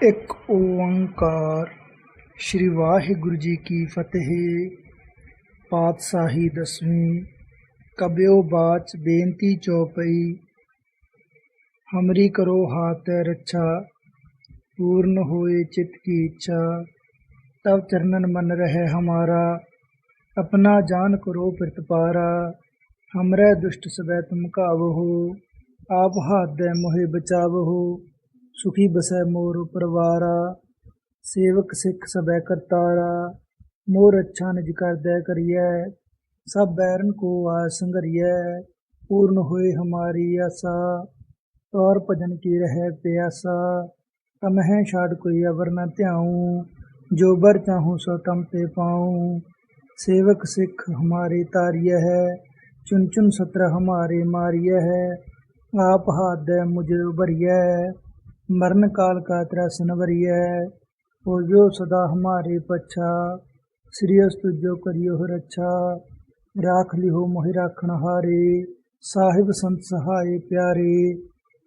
ایک اوانکار شری واہ گرو جی کی فتح، پادشاہی دسویں، کبیو باچ، بینتی چوپئی، ہمری کرو ہاتھ رچھا، پورن ہوئے چت کی اچھا تب چرنن من رہے ہمارا، اپنا جان کرو پرتپارا ہمرے دشٹ سبے تم کا وہ آپ ہاتھ دے موہے بچاو ہو سکھی بسے مور پروارا سیوک سکھ سبے کرتارا مور اچھا نج کر دے کریے سب بیرن کو آ سنگریے پورن ہوئے ہماری آسا طور بھجن کی رہے پیاسا تمہ شاٹ کوئی ابر نہ تیاؤں جو بر چاہوں سو تم پہ پاؤں سیوک سکھ ہماری تاریہ ہے چن چن ستر ہمارے ماریہ ہے آپ ہاتھ دے مجھے ابھریے مرن کال کا ترا ہے او جو صدا ہماری پچھا سریس سری جو ہو مہی راکھن ما صاحب سنت سنسہی پیاری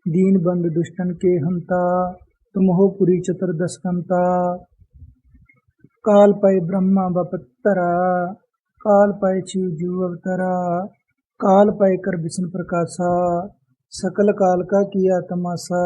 دین بند دشتن کے ہنتا تمہو پوری چتر دس چتردست کال پائے برہما بپترا کال پائے چیو جو اوترا کال پائے کر بسن پرکاسا سکل کال کا کیا تماسا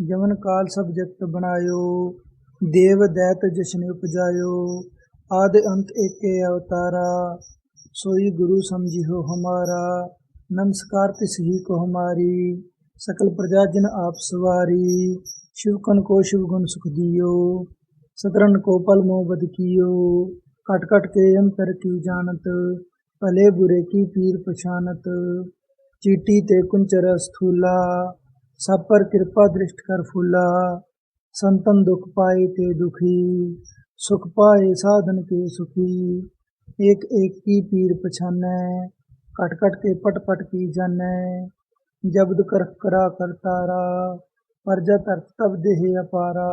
ਜਮਨ ਕਾਲ ਸਭ ਜਗਤ ਬਣਾਇਓ, ਦੇਵ ਦੈਤ ਜਿਸਨੇ ਉਪਜਾਇਓ, ਆਦ ਅੰਤ ਏਕੇ ਅਵਤਾਰਾ, ਸੋਈ ਗੁਰੂ ਸਮਝਿਓ ਹਮਾਰਾ, ਨਮਸਕਾਰ ਤਿਸ ਹੀ ਕੋ ਹਮਾਰੀ, ਸਕਲ ਪ੍ਰਜਾ ਜਨ ਆਪ ਸਵਾਰੀ, ਸ਼ਿਵ ਕਨ ਕੋ ਸ਼ਿਵ ਗੁਣ ਸੁਖ ਦਿਓ। سترن کو پل مو بد کیو کٹ کٹ کے انتر کی جانت پلے برے کی پیر پچھانت چیٹی تے کنچر استھولا سب پر کرپا درشٹ کر فولا سنتن دکھ پائے تے دکھی سکھ پائے سادھن کے سکھی ایک ایک کی پیر پچھان کٹ کٹ کے پٹ پٹ کی جان جبد کر کرا کر تارا پرجا ترت تب دہ اپارا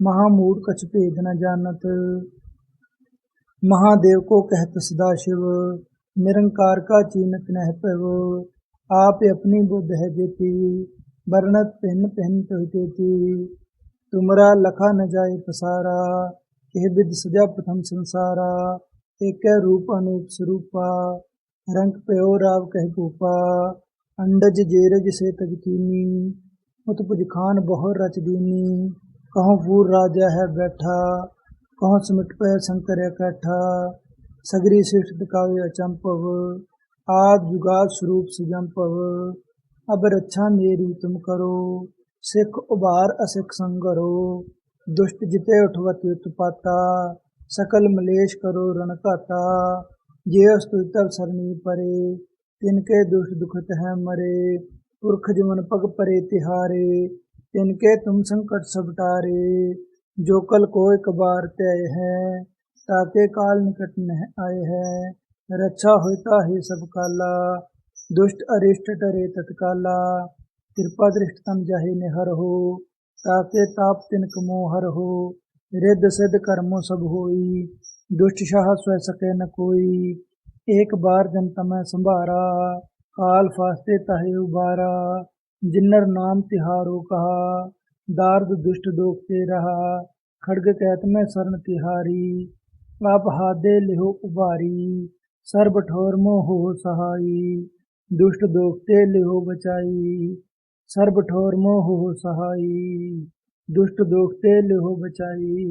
مہامور کچھ پید نہ جانت مہادیو کو کہت سدا شیو نرنکار کا چینت نہ پیو آپ اپنی بدھ ہے دیتی برنت پہن پہن پہتی تمرا لکھا نہ جائے پسارا کہ بد سجا پتھم سنسارا ایک روپ انوپ سروپا رنگ پیو راو کہہ پوپا انڈج جیرج سے تجکینی مت پج خان بہر رچ دینی کہوں بور راجا ہے بیٹھا کہوں سمٹ پہ سنکر کٹھا، سگری سٹ دکاوے اچمپو آد جگاد سروپ سجمپو اب رچھا میری تم کرو، سکھ ابار اسکھ سنگرو دشت جتے اٹھوت یت پاتا، سکل ملیش کرو رن کاتا، جے استب سرنی پرے تن کے دشٹ دکھت ہے مرے پرخ جمن پگ پرے تہارے ان کے تم سنکٹ سبٹارے جو کل کو اکبار طے ہے تاکہ کال نکٹ نہ آئے ہے رچھا ہوتا ہی سب کالا دشٹ ارشٹ ٹرے تتکالا کرپا درشٹ تم جاہی نہر ہو تاکہ تاپ تن کمو ہر ہو رد سد کرمو سب ہوئی دشٹ شاہ سو سکے نہ کوئی ایک بار جن تمہیں سنبھارا کال فاستے تاہی ابارا جنر نام تہارو کہا دارد دشٹ دوکتے رہا کھڑگ کہت میں سرن تہاری آپ ہادے لہو اباری سر بٹھور مو ہو سہائی دشٹ دوکتے لہو بچائی سر بٹھور مو ہو سہائی دشٹ دوکتے لہو بچائی